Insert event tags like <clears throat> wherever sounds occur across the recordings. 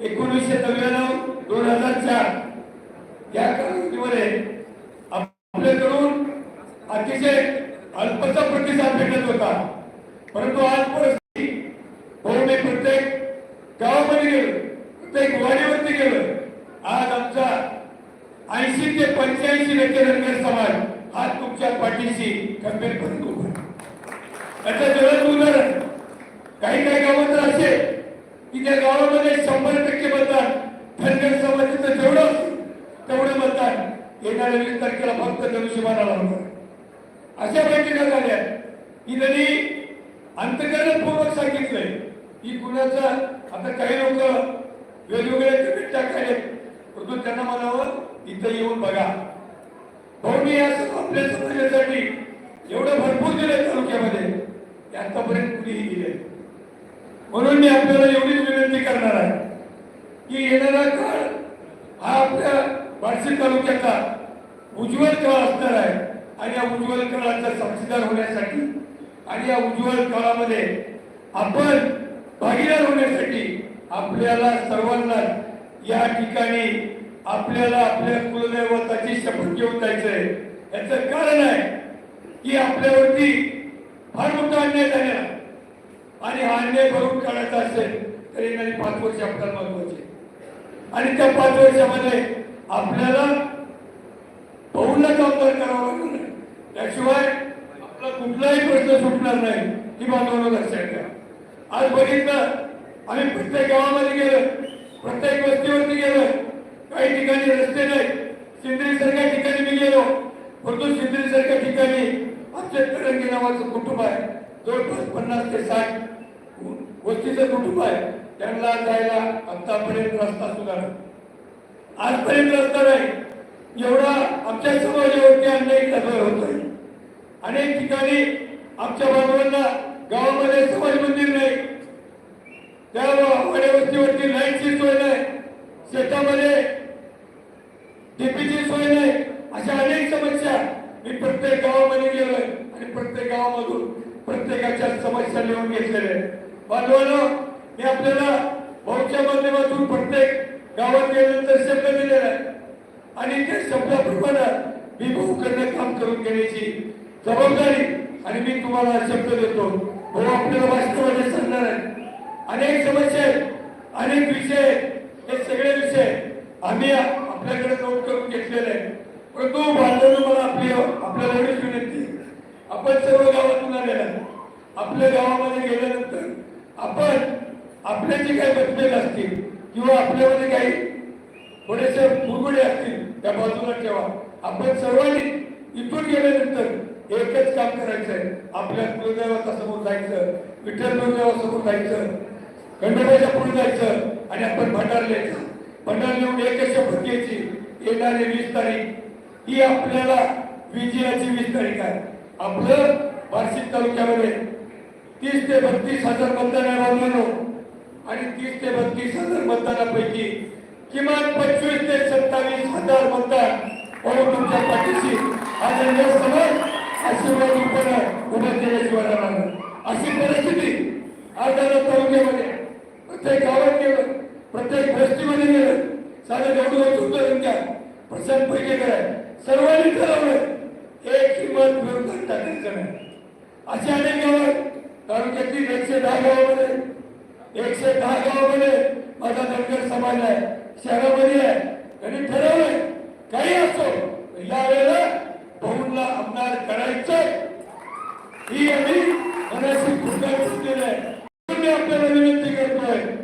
एकोणीसशे नव्याण्णव दोन हजार चार. या कालावधीमध्ये आपल्याकडून अतिशय अल्पचा प्रतिसाद भेटत होता परंतु आज परिस्थिती भाऊ मी प्रत्येक गावामध्ये गेलो प्रत्येक वाडीवरती गेलो आज आमचा ऐंशी ते पंच्याऐंशी टक्के धनगर समाज हा तुमच्या पाठीशी खंबीरपणे उभा आहे. याचं जलद उदाहरण काही काही गावात तर असे की त्या गावामध्ये शंभर टक्के मतदान धनगर समाजाचं जेवढं असेल तेवढं मतदान येणाऱ्या वीस तारखेला फक्त धनुष्यबाणाला होणार अशा बैठका झाल्या की त्यांनी अंतकरणपूर्वक सांगितलंय की कुणाचा आता काही लोक वेगवेगळे कमेंट टाकायले परंतु त्यांना म्हणावं इथं येऊन बघा. भाऊनी मी आपल्या समाजासाठी एवढं भरपूर दिले तालुक्यामध्ये. आतापर्यंत कुणीही दिले म्हणून मी आपल्याला एवढीच विनंती करणार आहे की येणारा काळ हा आपल्या बार्शी तालुक्याचा उज्ज्वल काळ असणार आहे. आणि या उज्ज्वल काळाचा साक्षीदार होण्यासाठी आणि या उज्ज्वल काळामध्ये आपण भागीदार होण्यासाठी आपल्याला सर्वांना या ठिकाणी आपल्याला आपल्या कुलदैवताची शपथ घेऊन जायचंय. याचं कारण आहे की आपल्यावरती फार मोठा अन्याय झालेला आणि हा अन्याय भरून काढायचा असेल तर येणारी पाच वर्ष आपल्याला महत्त्वाचे आणि त्या पाच वर्षामध्ये आपल्याला बहुला कामगार करावं लागणार आहे. त्याशिवाय आपला कुठलाही प्रश्न सुटणार नाही. ही बांधवांना लक्षात घ्या आज बघितलं आम्ही प्रत्येक गावामध्ये गेलो प्रत्येक वस्तीवरती गेलो. काही ठिकाणी रस्ते नाही. सिंदरी सारख्या ठिकाणी मी गेलो. परंतु सिंदरी सारख्या ठिकाणी आमचे तरंगी नावाचं कुटुंब आहे. जवळपास पन्नास ते साठ वस्तीचं कुटुंब आहे. त्यांना जायला आतापर्यंत रस्ता सुद्धा आजपर्यंत रस्ता नाही. एवढा आमच्या समाजावरती अन्याय होतोय. अनेक ठिकाणी आमच्या बाजूला गावामध्ये समाज मंदिर नाही. त्या वाड्या वस्तीवरती लाईटची सोय नाही. शेतामध्ये डीपीची सोय नाही. अशा अनेक समस्या मी प्रत्येक गावामध्ये गेलोय आणि प्रत्येक गावामधून प्रत्येकाच्या समस्या लिहून घेतलेल्या आहेत. बांधवांनो मी आपल्याला भाऊच्या माध्यमातून प्रत्येक गावात गेल्यानंतर शब्द दिलेला आहे. आणि त्या शब्दाप्रमाणे मी भाऊकडनं काम करून घेण्याची जबाबदारी आणि मी तुम्हाला शब्द देतो. भाऊ आपल्याला वास्तवाने सांगणार आहे अनेक समस्या आहेत अनेक विषय आहेत. हे सगळे विषय आम्ही आपल्याकडे नोट करून घेतलेले आहे परंतु बांधवांनो मला आपली आपल्याला एवढीच विनंती आपण सर्व गावातून आलेला आहे. आपल्या गावामध्ये गेल्यानंतर आपण आपले जे काही मतभेद असतील किंवा आपल्यामध्ये काही थोडेसे मुरगुडे असतील त्या बाजूला ठेवा आपण सर्वांनी इथून गेल्यानंतर एकच काम करायचं आहे आपल्यासमोर जायचं विठ्ठल कुलदैवासमोर जायचं खंडोबाच्या पुढे जायचं आणि आपण भंडार लिहायचं. भंडार लिहून एकच शपथ घ्यायची येणारी वीस तारीख ही आपल्याला विजयाची वीस तारीख आहे. आपलं बार्शी तालुक्यामध्ये तीस ते बत्तीस हजार मतदान आहे आणि तीस ते बत्तीस हजार मतदानापैकी किमान पंचवीस ते सत्तावीस हजार मतदान म्हणून तुमच्या पाठीशी. आज समाज आशीर्वाद रूपानं उभं केल्याशिवाय राहणार नाही. अशी परिस्थिती आज झालं तालुक्यामध्ये. प्रत्येक गावात गेलं प्रत्येक बस्तीमध्ये गेलं. साधं जेवढं होत त्यांच्या प्रशांत पैकेकर सर्वांनी ठरवलं एक किंमत विरोधात टाकायचं नाही. अशा अनेक गावात तालुक्यातील एकशे दहा गावामध्ये एकशे दहा गावामध्ये माझा धनगर समाज आहे शहरामध्ये आहे. त्यांनी ठरवलंय काही असो यावेळेला बहुला आमदार करायचं? ही आम्ही मनाशी खुर्दा घेतलेली आहे मी आपल्याला विनंती करतोय.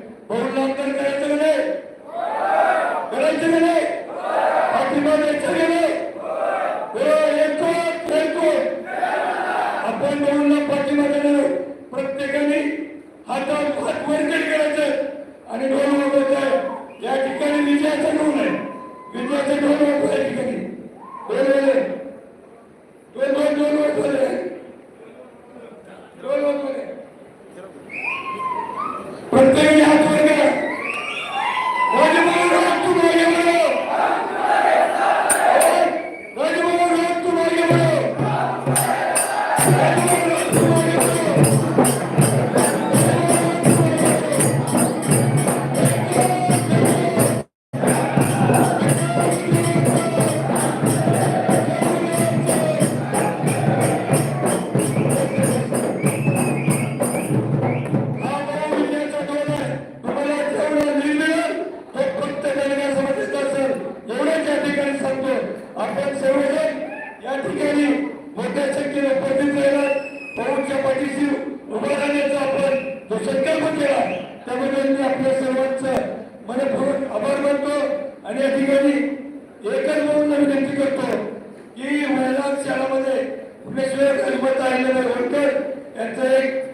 Take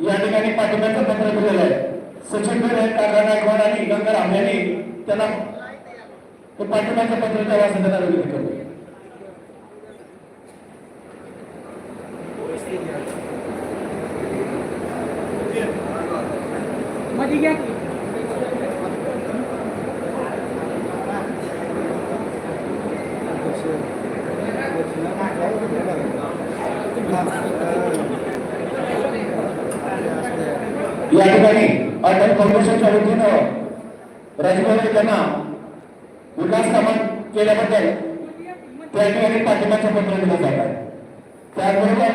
या ठिकाणी पाठिंब्याचं पत्र दिलेलं आहे. सचिन आहेत काका नायकवाड आणि गंगा यांनी त्यांना पाठिंब्याचं पत्र त्या त्यांना विनंती करतो मध्ये घ्या की. या ठिकाणी अटल फाउंडेशनच्या वतीनं राजभवन त्यांना विकास कामं केल्याबद्दल त्या ठिकाणी पाठिंब्याचं पत्र दिलं जात आहे त्याचबरोबर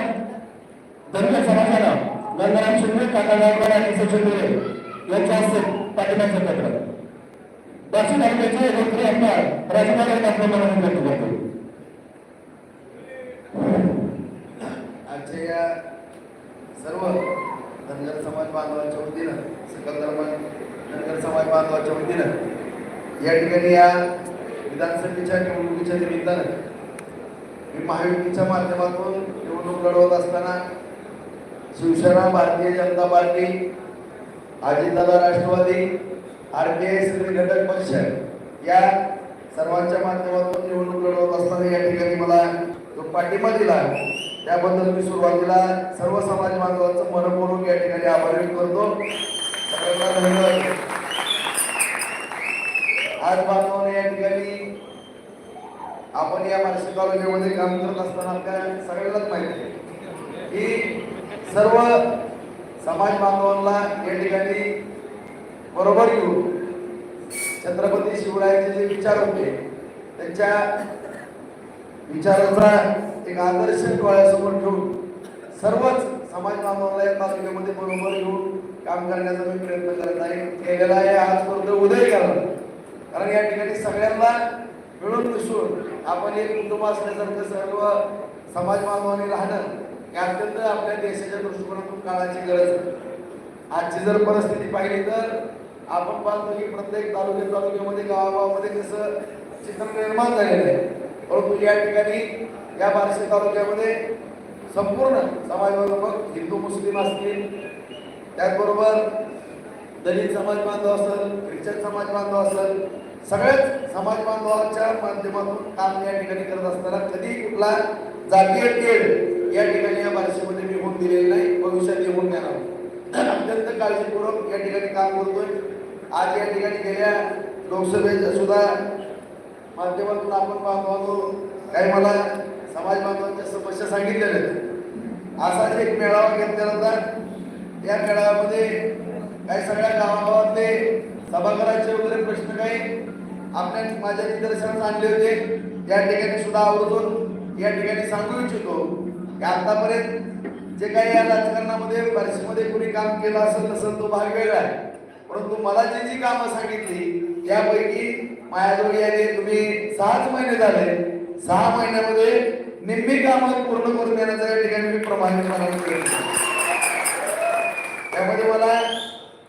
धनगर समाजानं गंगाराम शिंदे काका गायकवाड आणि सचिन बेरे यांच्या हस्ते पाठिंब्याचं पत्र. दक्षिण आफ्रिकेचे लोकप्रिय आमदार राजकुमार यांनी आपलं मनोनयन व्यक्त करतो. आजच्या या सर्व धनगर समाज बांधवांच्या वतीनं सकल धर्म धनगर समाज बांधवांच्या वतीनं या ठिकाणी या विधानसभेच्या निवडणुकीच्या निमित्तानं मी महायुतीच्या माध्यमातून निवडणूक लढवत असताना Shiv Sena Bharatiya Janata party Ajitdada Rashtravadi R P I Shri घटक पक्ष या सर्वांच्या माध्यमातून निवडणूक लढवत असताना या ठिकाणी मला जो पाठिंबा दिला त्याबद्दल मी सुरुवातीला सर्व समाज बांधवांचं मनपूर्वक या ठिकाणी आभार व्यक्त करतो. धन्यवाद. आज बांधवांनी या ठिकाणी आपण या मानसिक तालुक्यामध्ये काम करत असताना आपल्या सगळ्यांनाच माहिती आहे की सर्व समाज बांधवांना या ठिकाणी बरोबर घेऊन छत्रपती शिवरायांचे जे विचार होते त्यांच्या विचाराचा एक आदर्श डोळ्यासमोर ठेवून सर्वच समाज बांधवांना या तालुक्यामध्ये बरोबर घेऊन काम करण्याचा मी प्रयत्न करत आहे. केलेला आहे. आजपर्यंत उदय करा कारण या ठिकाणी सगळ्यांना मिळून मिसळून आपण एक कुटुंब असल्यासारखं सर्व समाज बांधवांनी राहणं हे अत्यंत आपल्या देशाच्या दृष्टिकोनातून काळाची गरज आहे. आजची जर परिस्थिती पाहिली तर आपण पाहतो की प्रत्येक तालुक्या तालुक्यामध्ये गावागावामध्ये कसं चित्र निर्माण झालेलं आहे. परंतु या ठिकाणी या बार्शी तालुक्यामध्ये संपूर्ण समाजबांधव हिंदू मुस्लिम असतील त्याचबरोबर दलित समाज बांधव असेल ख्रिश्चन समाज बांधव असेल सगळ्याच समाज बांधवांच्या माध्यमातून काम या ठिकाणी करत असताना कधी कुठला जातीय तेढ या ठिकाणी या बार्शीमध्ये मी होऊन दिलेली नाही भविष्यात येऊन देणार अत्यंत काळजीपूर्वक या ठिकाणी काम करतोय. आज या ठिकाणी गेल्या लोकसभेच्या सुद्धा माध्यमातून आपण पाहतो काही मला समाज बांधवांच्या समस्या सांगितलेल्या आहेत. असाच एक मेळावा घेतलेला होता. या मेळाव्यामध्ये काही सगळ्या गावागावातले सभागृहाचे वगैरे प्रश्न काही आपल्या माझ्या निदर्शनास आणले होते. या ठिकाणी सुद्धा आवर्जून या ठिकाणी सांगू इच्छितो की आतापर्यंत जे काही या राजकारणामध्ये बार्शीमध्ये कोणी काम केलं असेल नसेल तो भाग वेगळा आहे. परंतु मला जी जी कामं सांगितली त्यापैकी माझ्याजवळ याने तुम्ही सहाच महिने झाले. सहा महिन्यामध्ये निम्मी कामं पूर्ण करून देण्याचा या ठिकाणी मी प्रमाणित प्रयत्न त्यामध्ये मला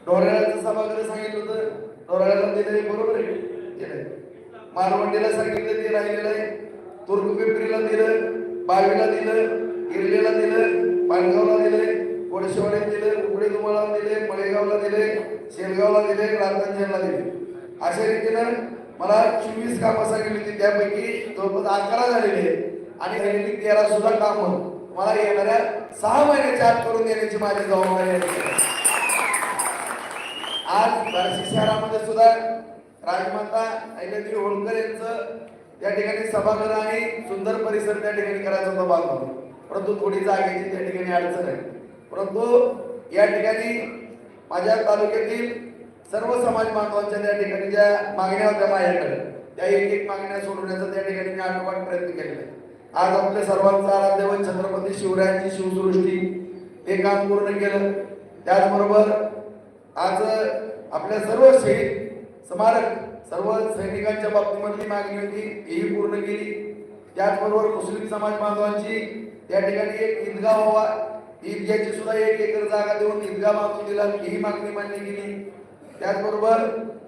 डोळ्याचं सभागृह सांगितलं होतं डोळ्याला दिले बरोबर आहे केलंय. मालवंडीला सांगितलं ते राहिलेलं आहे. तुर्क पिंपरीला दिलं बावीला दिलं गिरलेला दिलं पाणगावला दिलंय कोळशेवाड्यात दिलं उकडे दुमाला दिले मळेगावला दिले शेलगावला दिले राधांजनला दिले. अशा रीतीनं मला चोवीस कामं सांगितली होती. त्यापैकी जवळपास अकरा झालेली आहेत. आणि राहिलेली तेरा सुद्धा कामं. मला येणाऱ्या सहा महिन्याच्या आत करून देण्याची माझी जबाबदारी आहे. आज बार्शी शहरामध्ये सुद्धा राजमाता अहिल्यादेवी होळकर यांचं त्या ठिकाणी सभागृह आणि सुंदर परिसर त्या ठिकाणी करायचा होता होतो परंतु थोडी जागेची त्या ठिकाणी अडचण आहे. परंतु या ठिकाणी माझ्या तालुक्यातील सर्व समाज बांधवांच्या त्या ठिकाणी ज्या मागण्या होत्या माझ्याकडे त्या एक एक मागण्या सोडवण्याचा त्या ठिकाणी मी आठवण प्रयत्न केलेला आहे. आज आपल्या सर्वांचा आराध्य छत्रपती शिवरायांची शिवसृष्टी ते काम पूर्ण केलं. त्याचबरोबर आज आपल्या सर्व शहीद स्मारक सर्व सैनिकांच्या बाबतीमधली मागणी होती ही पूर्ण केली. त्याचबरोबर मुस्लिम समाज बांधवांची त्या ठिकाणी एक ईदगाह व्हावा ईदगाहची सुद्धा एक एकर जागा देऊन ईदगाह बांधून दिला ही मागणी मान्य केली. त्याचबरोबर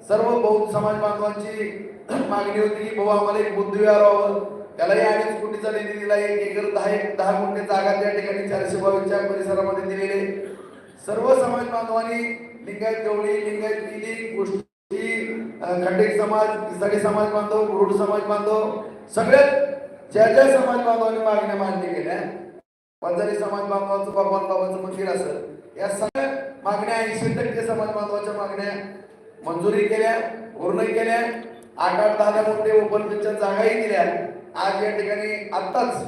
सर्व बौद्ध समाज बांधवांची <clears throat> मागणी होती की भाऊ आम्हाला एक बुद्ध विहार व्हावं. त्यालाही अडीच कोटीचा निधी दिला एक एकर दहा एक दहा गुंठे जागा त्या ठिकाणी चारशे बावीसच्या परिसरामध्ये दिलेले. सर्व समाज बांधवांनी लिंगायत गवळी लिंगायत लिली गोष्टी खंडित समाज इसाडी समाज बांधव गुरुड समाज बांधव सगळ्यात ज्या ज्या समाज बांधवांनी मागण्या मान्य केल्या पंजारी समाज बांधवांचं भगवान बाबाचं मंदिर असं या सगळ्या मागण्या ऐंशी टक्के समाज बांधवाच्या मागण्या मंजुरी केल्या पूर्ण केल्या आठ आठ दहा दहा मोठे ओपन पेजच्या जागाही दिल्या. आज या ठिकाणी आत्ताच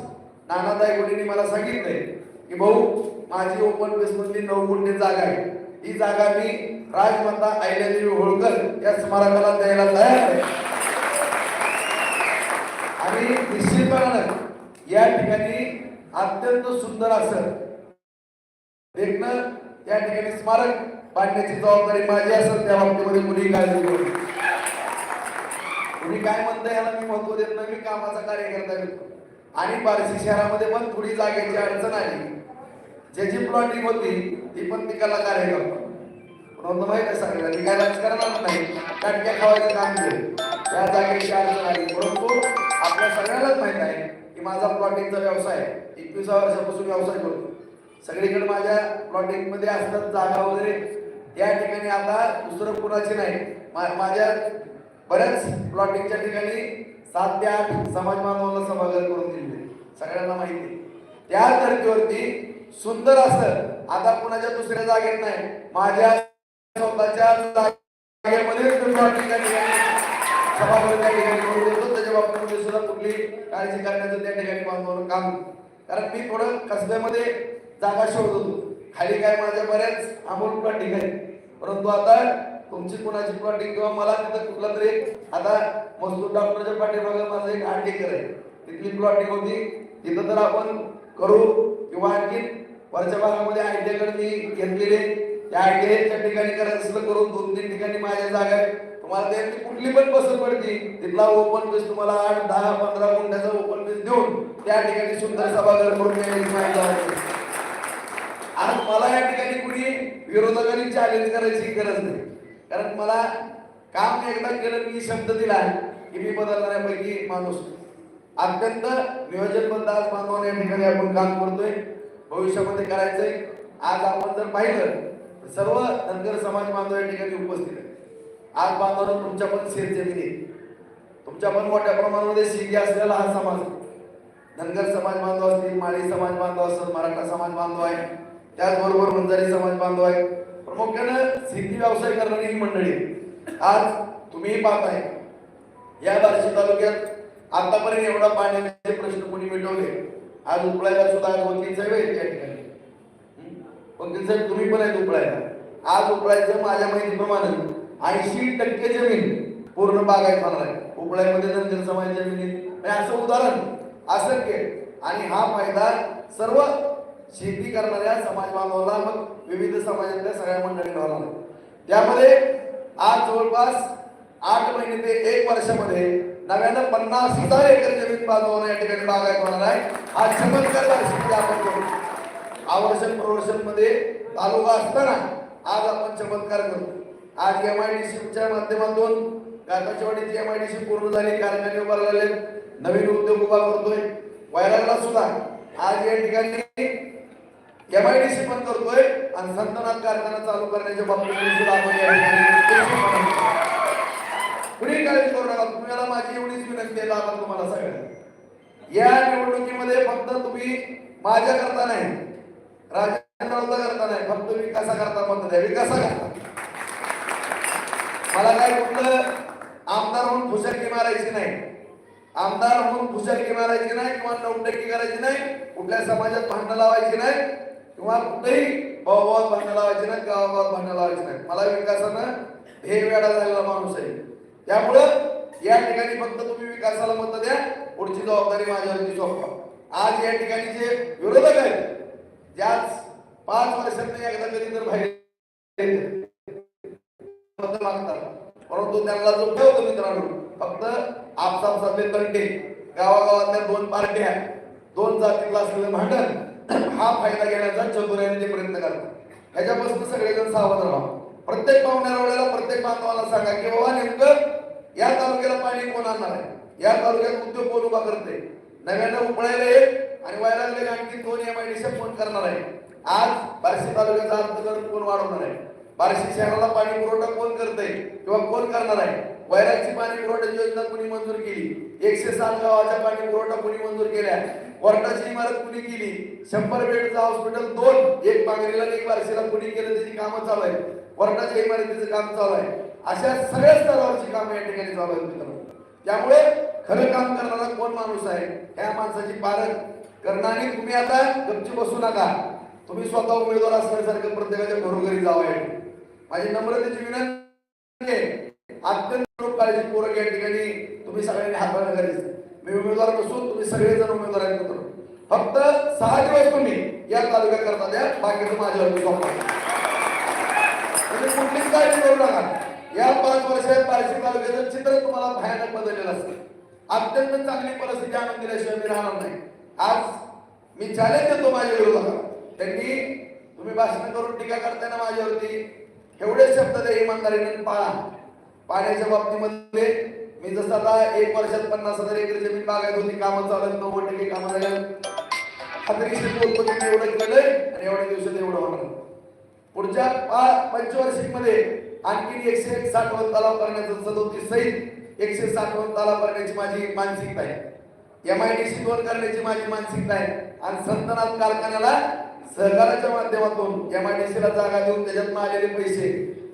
नानादाई गुडीने मला सांगितलंय की भाऊ माझी ओपन पेस मधली नऊ गुंठे जागा आहे ही जागा मी राजमाता अहिल्यादेवी होळकर या स्मारकाला द्यायला तयार आहे. आणि निश्चितपणानं या ठिकाणी अत्यंत सुंदर असं देखणं त्या ठिकाणी स्मारक बांधण्याची जबाबदारी माझी असेल त्या बाबतीमध्ये कुणी काळजी कुणी काय म्हणतं याला मी महत्त्व देत नाही मी कामाचा कार्यकर्ता आहे. आणि बार्शी शहरामध्ये पण थोडी जागेची अडचण आली. ज्याची प्लॉटिंग होती ती पण पिकाला कार्य करतो पण माहीत आहे सांगितलं मी काय राजकारणात नाही. काटक्या खावायचं काम केलं त्या जागेची अडचण आली परंतु आपल्या सगळ्यांनाच माहीत आहे की माझा प्लॉटिंगचा व्यवसाय एकविसाव्या वर्षापासून व्यवसाय करतो. सगळीकडे माझ्या प्लॉटिंगमध्ये असतात जागा वगैरे. या ठिकाणी आता दुसरं कुणाची नाही. मा- माझ्या बऱ्याच प्लॉटिंगच्या ठिकाणी सात ते आठ समाज बांधवांना सभागृह करून दिले सगळ्यांना माहिती त्या धर्तीवरती सुंदर असं आता कुणाच्या दुसऱ्या जागेत नाही? माझ्या स्वतःच्या जागेमध्ये सभागृह त्या ठिकाणी देतो. त्याच्या बाबतीत सुद्धा कुठली काळजी करण्याचं त्या ठिकाणी बांधवांना काम कारण मी थोडं कसब्यामध्ये जागा शोधत होतो. खाली काय माझ्या बऱ्याच अमोल प्लॉटिंग आहे परंतु आता तुमची कुणाची प्लॉटिंग किंवा मला तिथं कुठला तरी आता मजदूर डॉक्टरच्या पाठीमागे माझं एक आठ आहे. तिथली प्लॉटिंग होती. तिथं तर आपण करू किंवा आणखी वरच्या भागामध्ये आयटीआयकडे मी घेतलेले त्या आयटीआयच्या ठिकाणी करायचं असलं करून दोन तीन ठिकाणी माझ्या जागा आहेत. तुम्हाला त्यांची कुठली पण पसंत पडली तिथला ओपन बेस तुम्हाला आठ दहा पंधरा गुंठ्याचा ओपन बेस देऊन त्या ठिकाणी सुंदर सभागृह करून माहिती आज मला या ठिकाणी कुणी विरोधकांनी चॅलेंज करायची गरज नाही. कारण मला काम एकदा केलं मी शब्द दिला की मी बदलणाऱ्यापैकी माणूस. अत्यंत नियोजनबद्ध आज बांधवान या ठिकाणी आपण काम करतोय. भविष्यामध्ये करायचंय आज आपण जर पाहिलं तर सर्व धनगर समाज बांधव या ठिकाणी उपस्थित आहे आज बांधवांना तुमच्या पण शेत जमिनी आहे. तुमच्या पण मोठ्या प्रमाणामध्ये शेती असलेला हा समाज धनगर समाज बांधव असतील माळी समाज बांधव असतात मराठा समाज बांधव आहे त्याचबरोबर मंजारी समाज बांधव आहे प्रामुख्यानं शेती व्यवसाय करणारी ही मंडळी आहे. आज पाहत पाहताय या बार्शी तालुक्यात आतापर्यंत एवढा पाण्याचे प्रश्न कोणी मिटवले आज उपळायला सुद्धा आज वकील साहेब आहेत त्या ठिकाणी. वकील साहेब तुम्ही पण आहेत उपळायला आज उपळायचं माझ्या माहितीप्रमाणे ऐंशी टक्के जमीन पूर्ण बागायत होणार आहे. उपळाईमध्ये धनगर समाज जमिनी. म्हणजे असं उदाहरण असंख्य आणि हा फायदा सर्व शेती करणाऱ्या समाज बांधवाला मग विविध समाजातल्या सगळ्या मंडळींना होणार आहे. त्यामध्ये आज जवळपास आठ महिने ते एक वर्षामध्ये नव्यानं पन्नास हजार एकर जमीन बांधवांना या ठिकाणी बागायत होणार आहे. हा चमत्कार परिस्थिती आपण करू आवर्षण प्रवर्षणमध्ये तालुका असताना आज आपण चमत्कार करतो आज एम आय डी सीच्या माध्यमातून काकाचीवाडीची एम आय डी सी पूर्ण झाली कारखाने उभारलेले नवीन उद्योग उभा करतोय. वैरागला सुद्धा आज या ठिकाणी एम आय डी सी पण करतोय. आणि संतनाथ कारखाना चालू करण्याच्या बाबतीत सुद्धा आपण या ठिकाणी कुणी काळजी करू नका तुम्हाला माझी एवढीच विनंती आहे दादा तुम्हाला सगळ्यांना या निवडणुकीमध्ये फक्त तुम्ही माझ्या करता नाही राजेंद्र करता नाही फक्त विकासा करता मत द्या विकासा करता. मला काय कुठलं आमदार म्हणून फुसरकी मारायची नाही. आमदार म्हणून फुसरकी मारायची नाही किंवा नौटंकी करायची नाही कुठल्या समाजात भांडणं लावायची नाही किंवा कुठेही भावाभावात भांडणं लावायची नाही गावाभावात भांडणं लावायची नाही. मला विकासानं हे वेळा झालेला माणूस आहे. त्यामुळं या ठिकाणी फक्त तुम्ही विकासाला मत द्या पुढची जबाबदारी माझ्यावरती सोपवा. आज या ठिकाणी जे विरोधक आहेत ज्याच पाच वर्षात एकदा कधी तर बाहेर मागतात. परंतु त्यांना जो ठेवतो मित्रांनो फक्त आपसापसातले तंटे गावागावातल्या दोन पार्ट्या दोन जातीतलं असलेलं भांडण हा फायदा घेण्याचा चतुर्याने ते प्रयत्न करतात. ह्याच्यापासून सगळेजण सावध राहा. प्रत्येक पाहुण्या वेळेला प्रत्येक बांधवाला सांगा की बाबा नेमकं या तालुक्याला पाणी कोण आणणार आहे? या तालुक्यात उद्योग कोण उभा करते नव्यानं उपळायला एक आणि व्हायला आणखी दोन एम आय डी फोन करणार आहे? आज बार्शी तालुक्याचा अर्थकरण कोण वाढवणार आहे? बार्शी शहराला पाणी पुरवठा कोण करते किंवा कोण करणार आहे? वैरागची पाणी पुरवठा योजना कुणी मंजूर केली? एकशे सात गावाच्या पाणी पुरवठा कुणी मंजूर केल्या? कोर्टाची इमारत कुणी केली? शंभर बेडचं हॉस्पिटल दोन एक पांगरीला एक बारशीला कुणी केलं? त्याची कामं चालू आहे कोर्टाच्या इमारतीचं काम चालू आहे. अशा सगळ्या स्तरावरची कामं या ठिकाणी चालू आहेत मित्रांनो. त्यामुळे खरं काम करणारा कोण माणूस आहे ह्या माणसाची पारख करणं आणि तुम्ही आता गपची बसू नका. तुम्ही स्वतः उमेदवार असल्यासारखं प्रत्येकाच्या घरोघरी जावं माझी नम्रतेची विनंती अत्यंत काळजी पोरक या ठिकाणी तुम्ही सगळ्यांनी हाताळणं गरजेचं मी उमेदवार नसून तुम्ही सगळेजण उमेदवार आहेत मित्रांनो. फक्त सहा दिवस तुम्ही या तालुक्यात करता द्या बाकीचं माझ्या म्हणजे कुठलीच काळजी करू नका. या पाच वर्षात पारशी तालुक्याचं चित्र तुम्हाला भयानक बदललेलं असते. अत्यंत चांगली परिस्थिती आणून दिल्याशिवाय मी राहणार नाही. आज मी चॅलेंज देतो माझ्या विरोधाला त्यांनी तुम्ही भाषण करून टीका करताना माझ्यावरती एवढे शब्द ते इमानदारीने पाळा. पाण्याच्या बाबतीमध्ये मी जसं आता एक वर्षात पन्नास हजार एकर जमीन बागायत होती कामं चालत नव्वद टक्के कामं झाल्या खात्रीशीर बोलतो की एवढं केलंय आणि एवढ्या दिवसात एवढं होणार. पुढच्या पा- पंचवार्षिकमध्ये आणखी एकशे एक साठवण तलाव करण्याचं सदोतीस सहित एकशे साठवण तलाव करण्याची माझी मानसिकता आहे. एम आय डी सी दोन करण्याची माझी मानसिकता आहे. आणि संतनाथ कारखान्याला सहकाराच्या माध्यमातून एम आय डी सीला जागा देऊन त्याच्यात आलेले पैसे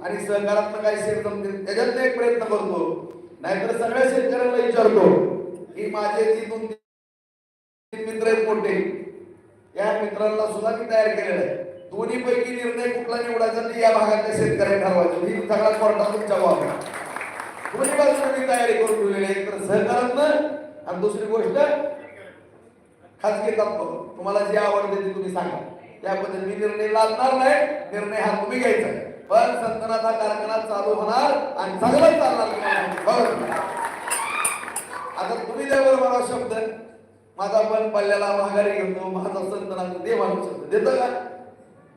आणि सहकारातनं काही शेअर जमतील त्याच्यात एक प्रयत्न करतो. नाहीतर सगळ्या शेतकऱ्यांना विचारतो की माझे जी दोन तीन मित्र आहेत मोठे. या मित्रांना सुद्धा मी तयार केलेलं आहे. दोन्ही पैकी निर्णय कुठला निवडायचा ते या भागातल्या शेतकऱ्यांनी ठरवायचं. म्हणजे ही सगळा कोर्टात तुमच्या जबाब दोन्ही बाजूने तयारी करून ठेवलेली आहे. तर सहकारातनं आणि दुसरी गोष्ट खाजगी तत्व. तुम्हाला जे आवडते ते तुम्ही सांगा. त्या मी निर्णय लादणार नाही. निर्णय हा तुम्ही घ्यायचा आहे. पण संतनाचा कारखाना चालू होणार आणि चांगलाच चालणार बरोबर. आता तुम्ही त्यावर बरोबर शब्द माझा पण पल्ल्याला माघारी घेतो. माझा संतनाथ दे मला शब्द देतो का?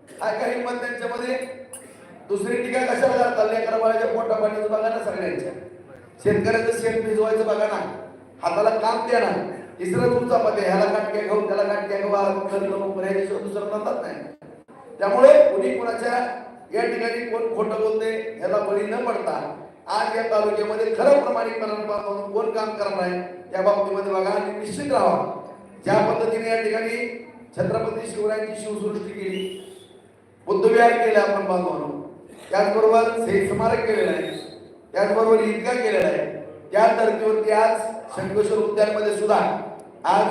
काय काही हिंमत त्यांच्यामध्ये? दुसरी टीका कशाला जातात लेकरा बाळाच्या पोटा पाण्याचं बघा ना सगळ्यांच्या. शेतकऱ्याचं शेत भिजवायचं बघा ना. हाताला काम द्या ना तिसरं तुमचा पते ह्याला काटक्या घेऊन त्याला काटक्या घेऊ पर्याय दुसरं म्हणतात नाही. त्यामुळे कुणी कुणाच्या या ठिकाणी कोण खोटं बोलते ह्याला बळी न पडता आज या तालुक्यामध्ये खरं प्रमाणीकरण कोण काम करणार आहे त्या बाबतीमध्ये बघा आणि निश्चित राहा. ज्या पद्धतीने या ठिकाणी छत्रपती शिवरायांची शिवसृष्टी केली बुद्धविहार केले आपण बांधवांनो. त्याचबरोबर शहीद स्मारक केलेलं आहे. त्याचबरोबर ईदगा केलेला आहे. त्या धर्तीवरती आज शंकेश्वर उद्यानमध्ये सुद्धा आज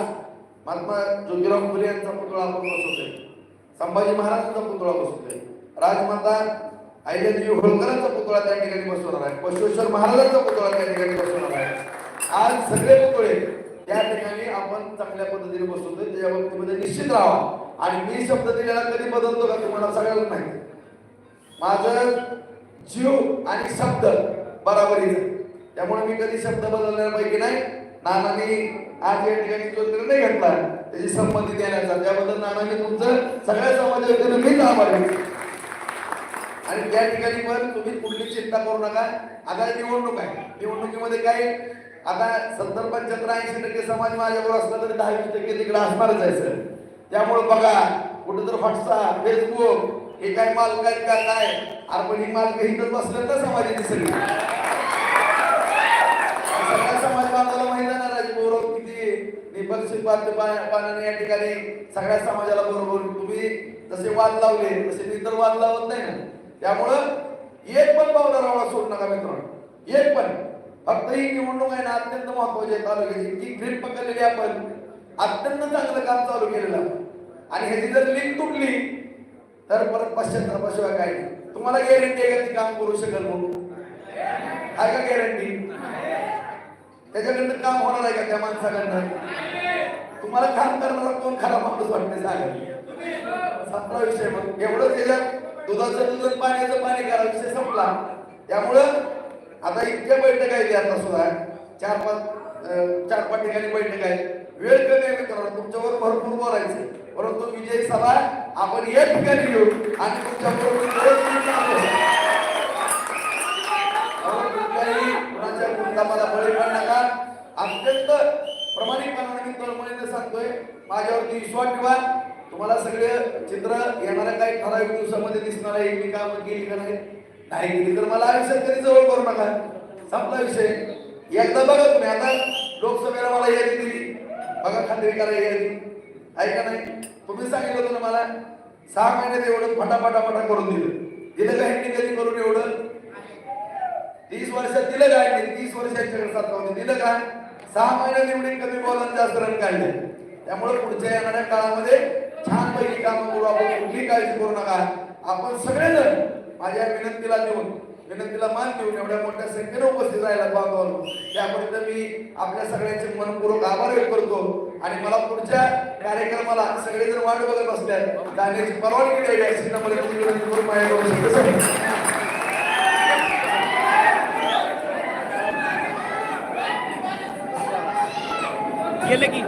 महात्मा ज्योतिराव फुले यांचा पुतळा आपण बसवतोय. संभाजी महाराजांचा पुतळा बसवतोय. राजमाता अहिल्यादेवी होळकरांचा पुतळा त्या ठिकाणी बसवणार आहे. बसवेश्वर महाराजांचा पुतळा त्या ठिकाणी बसवणार आहे. आज सगळे पुतळे त्या ठिकाणी आपण चांगल्या पद्धतीने बसवतोय. त्याच्या बाबतीमध्ये निश्चित राहावा आणि मी शब्द दिलेला कधी बदलतो का तुम्हाला सगळ्यांना माहिती? माझं जीव आणि शब्द बराबरीच त्यामुळे मी कधी शब्द बदलण्यापैकी नाही. नानांनी आज या ठिकाणी जो निर्णय घेतला त्याची संमती देण्याचा. त्याबद्दल नानांनी तुमचं सगळ्या समाजाच्या मीच आभार आणि त्या ठिकाणी पण तुम्ही कुठली चिंता करू नका. आता निवडणूक आहे. निवडणुकीमध्ये काय आता सत्तर पंच्याहत्तर ऐंशी टक्के समाज माझ्यावर असला तरी दहा वीस टक्के तिकडे असणारच आहे सर. त्यामुळे बघा कुठं तर व्हॉट्सअप फेसबुक हे काय माल काय का काय? अरे पण ही मालक इथंच बसलं तर समाजाची सगळी. सगळ्या समाज बांधवाला माहिती आहे ना राजगौरव किती निपक्षित पात्र पाण्याने या ठिकाणी सगळ्या समाजाला बरोबर तुम्ही जसे वाद लावले तसे मी तर वाद लावत नाही ना. त्यामुळं एक पण पावला रावळा सोडू नका मित्रांनो. एक पण. फक्त ही निवडणूक आहे ना अत्यंत महत्वाची आहे तालुक्याची. ती ग्रीप पकडलेली आपण. अत्यंत चांगलं काम चालू केलेलं. आणि ह्याची जर लिंक तुटली तर परत पश्चातापाशिवाय काय नाही. तुम्हाला गॅरंटी आहे का ती काम करू शकेल म्हणून? आहे का गॅरंटी त्याच्याकडनं काम होणार आहे का त्या माणसाकडनं तुम्हाला काम करणारा कोण खरा माणूस वाटते सांगा. संपला विषय मग. एवढं त्याच्यात दुधाचं दूध पाण्याचं पाणी करा विषय संपला. त्यामुळं आता इतक्या बैठक आहेत आता सुद्धा. चार पाच चार पाच ठिकाणी बैठक आहेत. वेळ कमी आहे मित्रांनो तुमच्यावर भरपूर बोलायचे परंतु विजय सभा आपण या ठिकाणी घेऊ आणि तुमच्याबरोबर कुठल्याही कुणाच्या गुंडामाला बळी पडू नका. अत्यंत प्रमाणिकपणाने मी तळमळीने सांगतोय माझ्यावरती विश्वास ठेवा. तुम्हाला सगळे चित्र येणाऱ्या काही ठराविक दिवसामध्ये दिसणार आहे मी काम केली का नाही? नाही केली तर मला आयुष्यात कधी जवळ करू नका. संपला विषय. एकदा बघा तुम्ही आता लोकसभेला मला यादी दिली. बघा खात्री करायला यादी ऐका नाही? तुम्ही सांगितलं होतं ना मला? सहा महिन्यात एवढं फटाफटाफटा करून दिलं. दिलं का ह्यांनी कधी करून एवढं? तीस वर्षात दिलं काय तीस वर्षांच्याकडे सत्ता दिलं काय सहा महिन्यात एवढी कमी बॉलर जास्त रन काढले. त्यामुळे पुढच्या येणाऱ्या काळामध्ये छान पैकी काम करू आपण. कुठली काळजी करू नका. आपण सगळेजण माझ्या विनंतीला देऊन विनंतीला मान देऊन एवढ्या मोठ्या संख्येने उपस्थित राहिला बांधवांनो त्याबद्दल मी आपल्या सगळ्यांचे मनपूर्वक आभार व्यक्त करतो. आणि मला पुढच्या कार्यक्रमाला सगळेजण वाट बघत असल्यास जाण्याची परवानगी द्यावी अशी नम्र विनंती करून. गेले की?